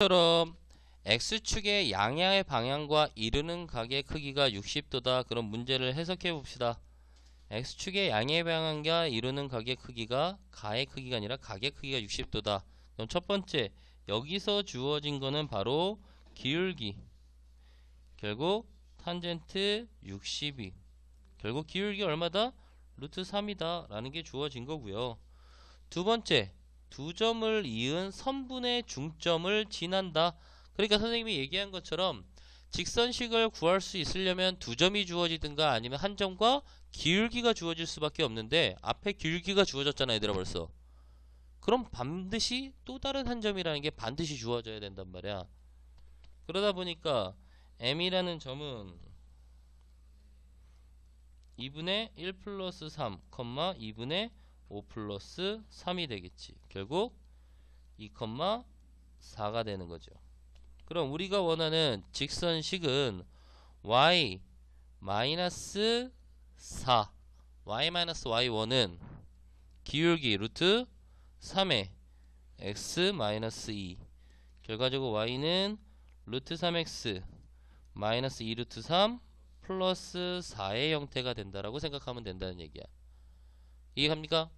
처럼 x축의 양양의 방향과 이르는 각의 크기가 60도다. 그럼 문제를 해석해 봅시다. x축의 양의 방향과 이루는 각의 크기가 가의 크기가 아니라 각의 크기가 60도다. 그럼 첫 번째 여기서 주어진 거는 바로 기울기. 결국 탄젠트 60이 결국 기울기 얼마다? 루트 3이다 라는 게 주어진 거고요. 두 번째 두 점을 이은 선분의 중점을 지난다. 그러니까 선생님이 얘기한 것처럼 직선식을 구할 수 있으려면 두 점이 주어지든가 아니면 한 점과 기울기가 주어질 수밖에 없는데 앞에 기울기가 주어졌잖아 얘들아 벌써 그럼 반드시 또 다른 한 점이라는 게 반드시 주어져야 된단 말이야 그러다 보니까 m이라는 점은 2분의 1 플러스 3, 2분의 5 플러스 3이 되겠지. 결국 2, 4가 되는 거죠. 그럼 우리가 원하는 직선식은 y 마이너스 4 y 마이너스 y1은 기울기 루트 3의 x 마이너스 2 결과적으로 y는 루트 3x 마이너스 2 루트 3 플러스 4의 형태가 된다라고 생각하면 된다는 얘기야. 이해갑니까?